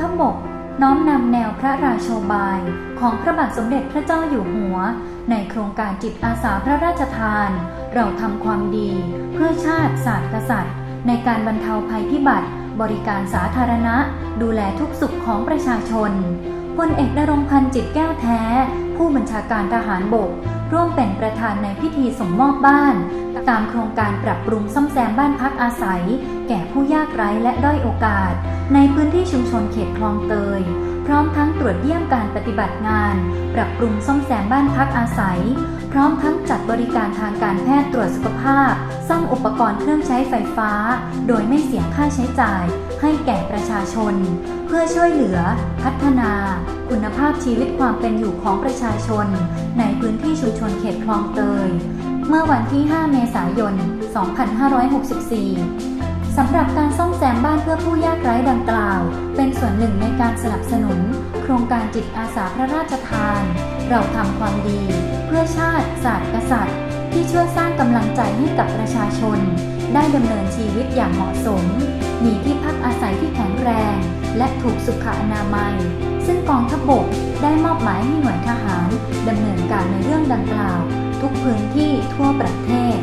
ทัพบกน้อมนำแนวพระราโชบายของพระบาทสมเด็จพระเจ้าอยู่หัว ในโครงการจิตอาสาพระราชทาน เราทำความดี เพื่อชาติศาสตร์กษัตริย์ ในการบรรเทาภัยพิบัติ บริการสาธารณะ ดูแลทุกสุขของประชาชนพลเอกนรงพันธ์จิตแก้วแท้ ผู้บัญชาการทหารบก ร่วมเป็นประธานในพิธีส่งมอบบ้าน ตามโครงการปรับปรุงซ่อมแซมบ้านพักอาศัย แก่ผู้ยากไร้และด้อยโอกาส ในพื้นที่ชุมชนเขตคลองเตย พร้อมทั้งตรวจเยี่ยมการปฏิบัติงาน ปรับปรุงซ่อมแซมบ้านพักอาศัย พร้อมทั้งจัดบริการทางการแพทย์ตรวจสุขภาพ ซ่อมอุปกรณ์เครื่องใช้ไฟฟ้า โดยไม่เสียค่าใช้จ่าย ให้แก่ประชาชน เพื่อช่วยเหลือ พัฒนา คุณภาพชีวิตความเป็นอยู่ของประชาชน ในพื้นที่ชุมชนเขตคลองเตย เมื่อวันที่ 5 เมษายน 2564 สำหรับการซ่อมแซมบ้านเพื่อผู้ยากไร้ดังกล่าว เป็นส่วนหนึ่งในการสนับสนุน โครงการจิตอาสาพระราชทาน เราทำความดี เพื่อชาติศาสตร์กษัตริย์ ที่ช่วยสร้างกำลังใจให้กับประชาชน ได้ดำเนินชีวิตอย่างเหมาะสม มีที่พักอาศัยที่แข็งแรง และถูกสุขอนามัย ซึ่งกองทัพบกได้มอบหมายให้หน่วยทหารดำเนินการในเรื่องดังกล่าว ทุกพื้นที่ทั่วประเทศ